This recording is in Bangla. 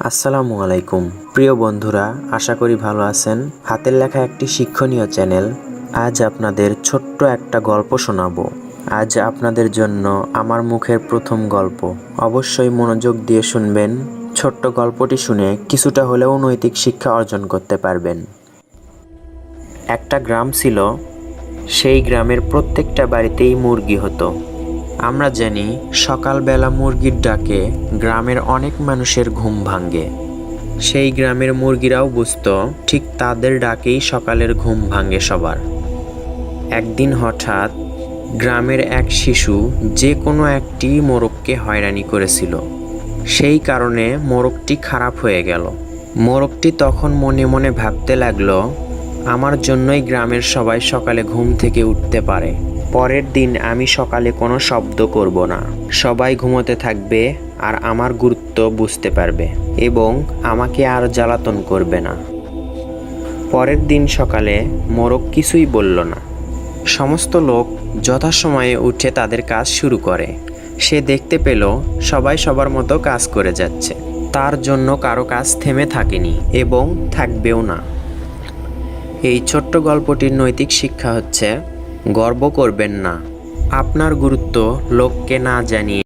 আসসালামু আলাইকুম। প্রিয় বন্ধুরা, আশা করি ভালো আছেন। হাতের লেখা একটি শিক্ষণীয় চ্যানেল। আজ আপনাদের ছোট্ট একটা গল্প শোনাবো। আজ আপনাদের জন্য আমার মুখের প্রথম গল্প। অবশ্যই মনোযোগ দিয়ে শুনবেন। ছোট্ট গল্পটি শুনে কিছুটা হলেও নৈতিক শিক্ষা অর্জন করতে পারবেন। একটা গ্রাম ছিল। সেই গ্রামের প্রত্যেকটা বাড়িতেই মুরগি হতো। আমরা জানি সকালবেলা মুরগির ডাকে গ্রামের অনেক মানুষের ঘুম ভাঙে। সেই গ্রামের মুরগিরাও বুঝতো ঠিক তাদের ডাকেই সকালের ঘুম ভাঙে সবার। একদিন হঠাৎ গ্রামের এক শিশু যে কোনো একটি মোরগকে হয়রানি করেছিল। সেই কারণে মোরগটি খারাপ হয়ে গেল। মোরগটি তখন মনে মনে ভাবতে লাগল, আমার জন্যই গ্রামের সবাই সকালে ঘুম থেকে উঠতে পারে। পরের দিন আমি সকালে কোনো শব্দ করব না। সবাই ঘুমোতে থাকবে আর আমার গুরুত্ব বুঝতে পারবে এবং আমাকে আর জ্বালাতন করবে না। পরের দিন সকালে মোরক কিছুই বলল না। সমস্ত লোক যথাসময়ে উঠে তাদের কাজ শুরু করে। সে দেখতে পেল সবাই সবার মতো কাজ করে যাচ্ছে। তার জন্য কারও কাজ থেমে থাকেনি এবং থাকবেও না। এই ছোট্ট গল্পটির নৈতিক শিক্ষা হচ্ছে গর্ব করবেন না। আপনার গুরুত্ব লোককে না জানিয়ে।